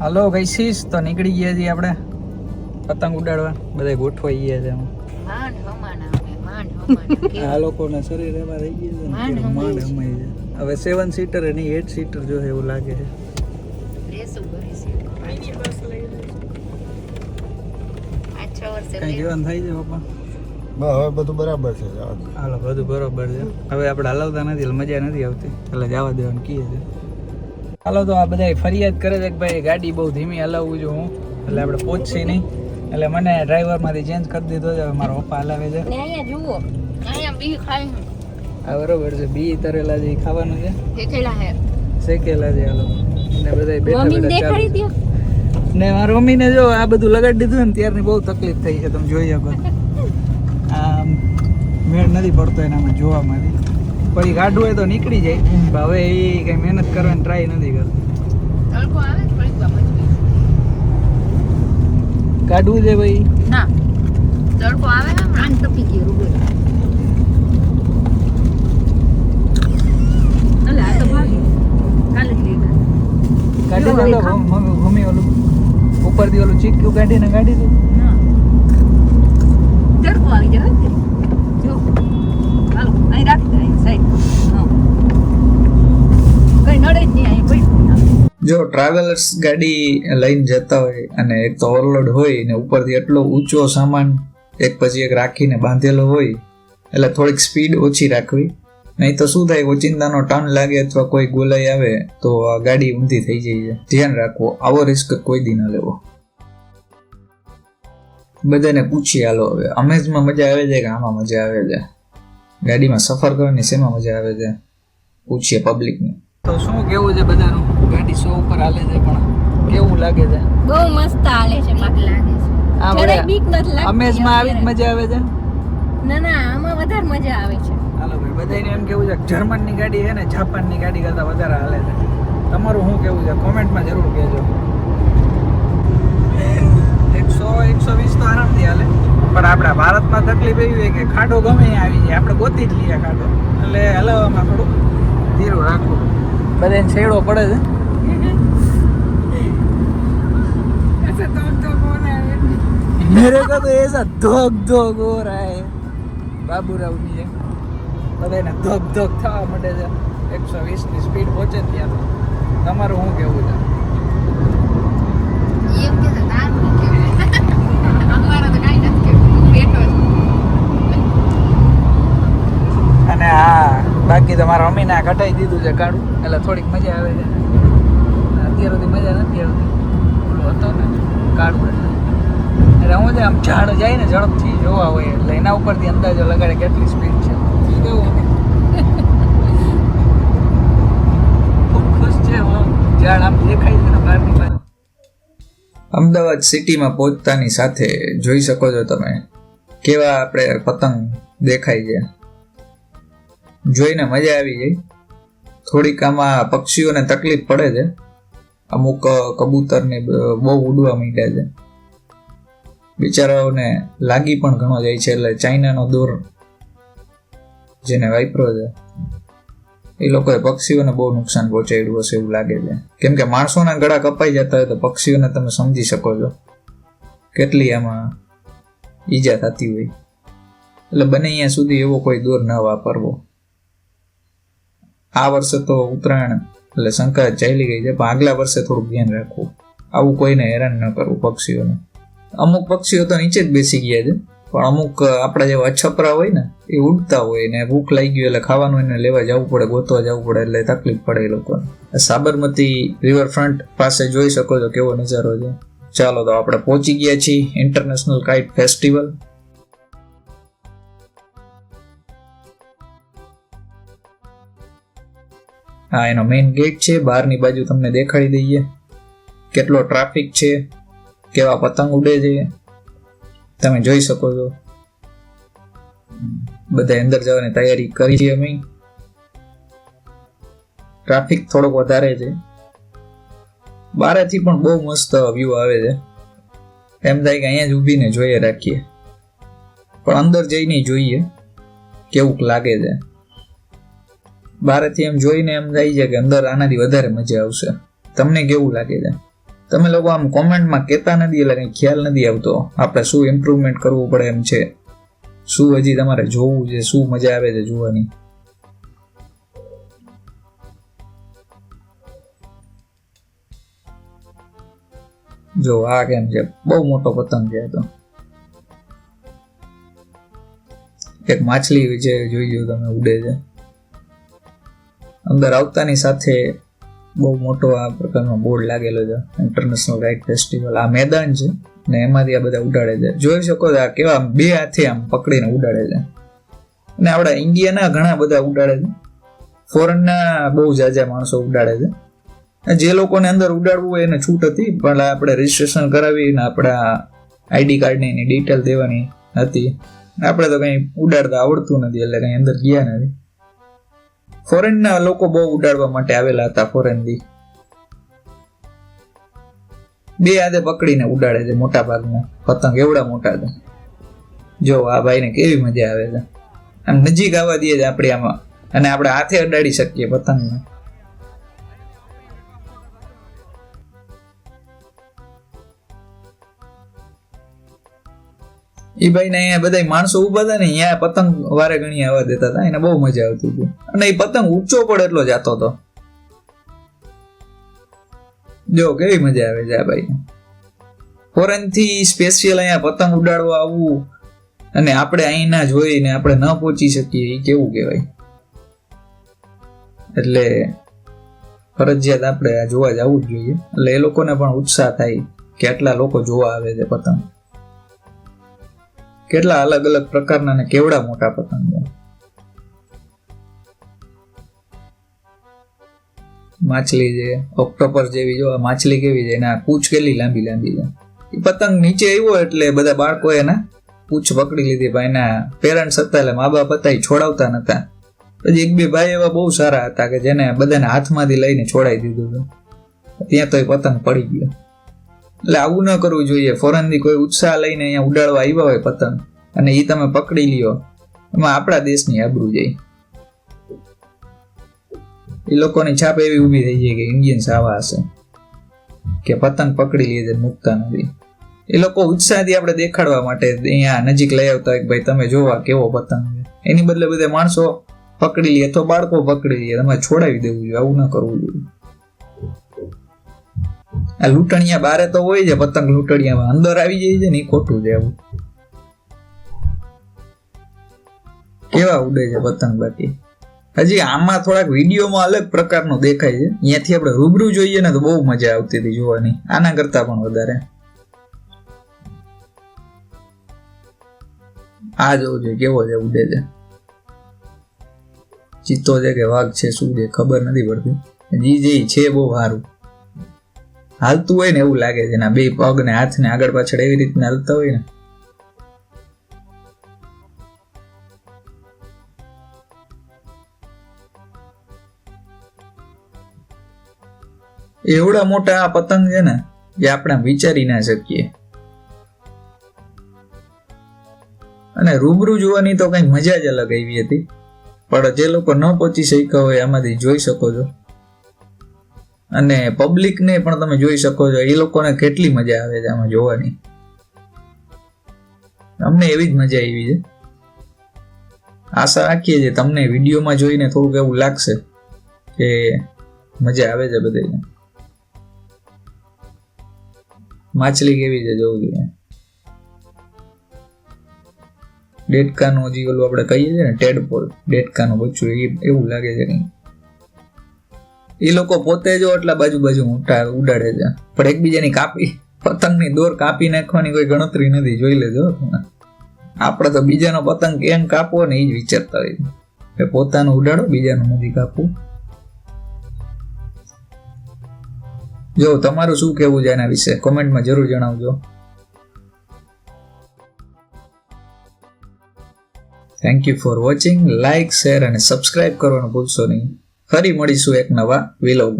હાલો ગઈશીશ તો નીકળી ગયા છીએ આપણે પતંગ ઉડાડવા. બધા ગોઠવાઈ ગયા છે એમાં. આ લોકોના શરીર એમાં રહી ગયા છે માંડ છે. છે. હવે સેવન સીટર નહીં એટ સીટર જો એવું લાગે છે. જીવન થાય છે પપ્પા? હવે બધું બરાબર છે હાલો બધું બરોબર છે. હવે આપણે હલાવતા નથી એટલે મજા નથી આવતી. એટલે જવા દેવાનું કીએ છે. હાલો તો આ બધા ફરિયાદ કરે છે કે ભાઈ ગાડી બહુ ધીમી હલાવું છું હું. એટલે આપણે પહોંચશે નહીં. એટલે મને ડ્રાઈવરમાંથી ચેન્જ કરી દીધો છે. હવે મારો પપ્પા હલાવે છે. છે. આ બરોબર છે. બી તરેલા જે ખાવાનું છે. શેકેલા છે. હાલો. ને બધા બેઠા ને મારા મમ્મીને જો આ બધું લગાડી દીધું ને ત્યારની બહુ તકલીફ થઈ છે. તમે જોઈ શકો આમ મેળ નથી પડતો એનામાં જોવામાંથી. પછી ગાડું હોય તો નીકળી જાય. હવે એ કઈ મહેનત કરવાની ટ્રાય નથી કરતી. કાઢવું છે ભાઈ. ના. તડકો આવે ને તપી ગયો રૂબરૂ. કાઢી દો મમ્મી મમ્મી ઓલું ઉપરથી ઓલું ચીક્યું કાઢીને કાઢી દો. તડકો આવી જાય હો તે. જો હાલો અહીં રાખી દે અહીં સાઈડ હા કઈ નડે જ નહીં અહીં પડ્યું જો ટ્રાવેલર્સ ગાડી લઈને જતા હોય અને એક તો ઓવરલોડ હોય ને ઉપરથી એટલો ઊંચો સામાન એક પછી એક રાખીને બાંધેલો હોય, એટલે થોડીક સ્પીડ ઓછી રાખવી. નહીં તો શું થાય, ઓચિંતાનો ટર્ન લાગે અથવા કોઈ ગોલાઈ આવે, તો ગાડી ઊંધી થઈ જાય છે. ધ્યાન રાખવું આવો રિસ્ક કોઈ દી ન લેવો. બધાને પૂછી હાલો હવે અમેઝમાં મજા આવે છે કે આમાં મજા આવે છે? ગાડીમાં સફર કરવાની શેમાં મજા આવે છે? પૂછીએ પબ્લિકને તો શું કેવું છે બધાનું? ગાડી શો ઉપર હાલે છે પણ કેવું લાગે છે? બહુ મસ્ત હાલે છે મને લાગે છે? આ જરાય વડે બીક નથી લાગતી અમેઝમાં આવી જ મજા આવે છે? ના ના આમાં વધારે મજા આવે છે. હાલો ભાઈ બધાને એમ કેવું છે કે જર્મનની ગાડી છે ને જાપાનની ગાડી કરતાં વધારે હાલે છે. તમારું શું કેવું છે? કોમેન્ટમાં જરૂર કહેજો. એકસો એકસો વીસ તો આરામથી હાલે. પણ આપણા ભારતમાં તકલીફ એવી હોય કે ખાડો ગમે આવી જાય. આપણે ગોતી જ લઈએ ખાડો. એટલે હલાવવામાં થોડું ધીરું રાખવું. બધાને છેડો પડે છે. मेरे को तो ऐसा धोक धोक हो रहा है બાબુરાવ ની જેમ બધાને ધોક ધોક થવા માંડે છે એકસો વીસ ની સ્પીડ પહોંચે ત્યાં તો તમારું શું કેવું છે એમ કે છે, તારું શું કહેવું? અમારે તો કાંઈ નથી કહેવું. હું બેઠો છું. અને હા બાકી તમારા મમ્મીને આ ઘટાઈ દીધું છે કાળું એટલે થોડીક મજા આવે છે અત્યાર સુધી મજા નથી આવતી ઓલું હતો ને કાળું એટલે હું છે આમ ઝાડ જાય ને ઝડપથી જોવા હોય એટલે એના ઉપરથી અંદાજો લગાડે કેટલી સ્પીડ છે. ખૂબ ખુશ છે ઝાડ આમ દેખાય અમદાવાદ સિટીમાં પહોંચતાની સાથે જોઈ શકો છો તમે કેવા આપણે પતંગ દેખાય છે. જોઈને મજા આવી જાય. થોડીક આમાં પક્ષીઓને તકલીફ પડે છે. અમુક કબૂતરને બહુ ઉડવા માંડ્યા છે. બિચારાઓને લાગી પણ ઘણો જાય છે એટલે ચાઇનાનો દોર જેને વાપરો છે, એ લોકોએ પક્ષીઓને બહુ નુકસાન પહોંચાડ્યું હશે એવું લાગે છે. કેમ કે માણસોના ગળા કપાઈ જતા હોય તો પક્ષીઓને તમે સમજી શકો છો. કેટલી આમાં ઈજા થતી હોય. એટલે બને અહીંયા સુધી એવો કોઈ દોર ન વાપરવો. આ વર્ષે તો ઉત્તરાયણ એટલે શંકા ચાલી ગઈ છે, પણ આગલા વર્ષે થોડુંક ધ્યાન રાખવું. આવું કોઈને હેરાન ન કરવું પક્ષીઓને. અમુક પક્ષીઓ તો નીચે જ બેસી ગયા છે. પણ અમુક આપણા જેવા અછપરા હોય ને, એ ઉડતા હોય ને, ભૂખ લાગી ગયું એટલે ખાવાનું એને લેવા જવું પડે, ગોતવા જવું પડે એટલે તકલીફ પડે એ લોકોને. સાબરમતી રિવરફ્રન્ટ પાસે જોઈ શકો છો કેવો નજારો છે. ચાલો તો આપણે પહોંચી ગયા છીએ ઇન્ટરનેશનલ કાઇટ ફેસ્ટિવલ આ એનો મેઇન ગેટ છે. બહારની બાજુ તમને દેખાડી દઈએ. કેટલો ટ્રાફિક છે. કેવા પતંગ ઉડે છે. તમે જોઈ શકો છો. બધા અંદર જવાની તૈયારી કરી છે અમે. ટ્રાફિક થોડોક વધારે છે. બારેથી પણ બહુ મસ્ત વ્યૂ આવે છે. એમ થાય કે અહીંયા જ ઊભીને જોઈએ રાખીએ. પણ અંદર જઈને જોઈએ કેવું લાગે છે. બારેથી એમ જોઈને એમ થાય છે કે અંદર આનાથી વધારે મજા આવશે. તમને કેવું લાગે છે? તમે લોકો આમ કોમેન્ટમાં કહેતા નથી એટલે કંઈ ખ્યાલ નથી આવતો. આપણે શું ઇમ્પ્રુવમેન્ટ કરવું પડે એમ છે. શું હજી તમારે જોવું છે, શું મજા આવે છે જોવાની? જો આ કેમ છે? બહુ મોટો પતંગ છે તો. એક માછલી જે જોઈ તમે ઉડે છે. અંદર આવતાની સાથે બહુ મોટો આ પ્રકારનો બોર્ડ લાગેલો છે ઇન્ટરનેશનલ રાઇટ ફેસ્ટિવલ આ મેદાન છે ને એમાંથી આ બધા ઉડાડે છે. જોઈ શકો છો આ કેવા બે હાથે આમ પકડીને ઉડાડે છે. અને આપણા ઇન્ડિયાના ઘણા બધા ઉડાડે છે. ફોરેનના બહુ જાજા માણસો ઉડાડે છે. જે લોકોને અંદર ઉડાડવું હોય એને છૂટ હતી, પણ આપણે રજીસ્ટ્રેશન કરાવીને આપણા આઈડી કાર્ડની એની ડિટેલ દેવાની હતી. આપણે તો કંઈ ઉડાડતા આવડતું નથી, એટલે કંઈ અંદર ગયા નથી. ફોરેનના લોકો બહુ ઉડાડવા માટે આવેલા હતા ફોરેનથી બે હાથે પકડીને ઉડાડે છે મોટા ભાગના પતંગ એવડા મોટા છે. જો, આ ભાઈને કેવી મજા આવે છે. આમ નજીક આવવા દઈએ છે આપણે આમાં. અને આપણે હાથે અડાડી શકીએ પતંગને. એ ભાઈને અહીંયા બધા માણસો ઊભા હતા ને, અહીંયા પતંગ વારે ઘણી આવવા દેતા હતા, એને બહુ મજા આવતી હતી. અને એ પતંગ ઊંચો પડે એટલો જાતો હતો. જો, કેવી મજા આવે છે આ ભાઈને. ફોરેનથી સ્પેશિયલ અહીંયા પતંગ ઉડાડવા આવવું અને આપણે અહીંના જોઈને આપણે ન પહોંચી શકીએ એ કેવું કહેવાય? એટલે ફરજિયાત આપણે આ જોવા જવું જ જોઈએ. એટલે એ લોકોને પણ ઉત્સાહ થાય કે આટલા લોકો જોવા આવે છે પતંગ. કેટલા અલગ અલગ પ્રકારના કેવડા મોટા પતંગ માછલી છે ઓક્ટોપર જેવી જો માછલી કેવી છે? એના પૂંછ કેટલી લાંબી લાંબી છે? એ પતંગ નીચે આવ્યો એટલે બધા બાળકો એના પૂંછ પકડી લીધી. ભાઈ એના પેરેન્ટ્સ હતા એટલે મા બાપ હતા, એ છોડાવતા નતા. પછી એક બે ભાઈ એવા બહુ સારા હતા કે જેને બધાને હાથમાંથી લઈને છોડાઈ દીધું હતું. ત્યાં તો એ પતંગ પડી ગયો. એટલે આવું ન કરવું જોઈએ. ફોરેનથી કોઈ ઉત્સાહ લઈને અહીંયા ઉડાડવા આવ્યા હોય પતંગ, અને એ તમે પકડી લ્યો. એમાં આપણા દેશની આબરૂ જાય એ લોકોની છાપ એવી ઊભી થઈ જાય કે ઇન્ડિયન્સ આવા હશે. કે પતંગ પકડી લે છે, મૂકતા નથી. એ લોકો ઉત્સાહથી આપણે દેખાડવા માટે અહીંયા નજીક લઈ આવતા હોય કે ભાઈ તમે જોવા કેવો પતંગ એની બદલે બધા માણસો પકડી લે, તો બાળકો પકડી લે, તમારે છોડાવી દેવું જોઈએ, આવું ન કરવું જોઈએ. આ લૂંટણિયા બારે તો હોય છે, પતંગ લૂંટણિયામાં. અંદર આવી જાય છે ને ખોટું છે આવું. કેવા ઉડે છે પતંગ બાકી? હજી આમાં થોડાક વિડીયોમાં અલગ પ્રકારનો દેખાય છે. અહીંયાથી આપણે રૂબરૂ જોઈએ ને તો બહુ મજા આવતી હતી જોવાની. આના કરતા પણ વધારે. આ જોવું જોઈએ કેવો છે, ઉડે છે. ચિત્તો છે કે વાઘ છે, શું છે, ખબર નથી પડતી. જી જે છે બહુ સારું. હાલતું હોય ને એવું લાગે છે એના બે પગ ને હાથ ને આગળ પાછળ એવી રીતના હાલતા હોય ને. એવડા મોટા આ પતંગ છે ને જે આપણે વિચારી ના શકીએ. અને રૂબરૂ જોવાની તો કઈ મજા જ અલગ આવી હતી. પણ જે લોકો ન પહોંચી શક્યા હોય, આમાંથી જોઈ શકો છો. અને પબ્લિકને પણ તમે જોઈ શકો છો. એ લોકોને કેટલી મજા આવે છે આમાં જોવાની. અમને એવી જ મજા આવી છે. આશા રાખીએ છીએ તમને વિડીયોમાં જોઈને થોડુંક એવું લાગશે કે મજા આવે છે બધાને માછલી કેવી છે જોવું જોઈએ. ડેટકાનું હજી ઓલું આપણે કહીએ છીએ ને, ટેડપોલ. ડેટકાનું બચ્ચું એવું લાગે છે કંઈ એ લોકો પોતે જો એટલા બાજુ બાજુ ઊંટા ઉડાડે છે. પણ એકબીજાની કાપી, પતંગની દોર કાપી નાખવાની કોઈ ગણતરી નથી, જોઈ લેજો. આપણે તો બીજાનો પતંગ કેમ કાપવો ને એ જ વિચારતા હોય કે પોતાનું ઉડાડો, બીજાનું નથી કાપવું. જો, તમારું શું કેવું છે એના વિશે? કોમેન્ટમાં જરૂર જણાવજો. Thank you for watching like share અને સબસ્ક્રાઇબ કરવાનું ભૂલશો નહીં. ફરી મળીશું એક નવા વિલોગમાં.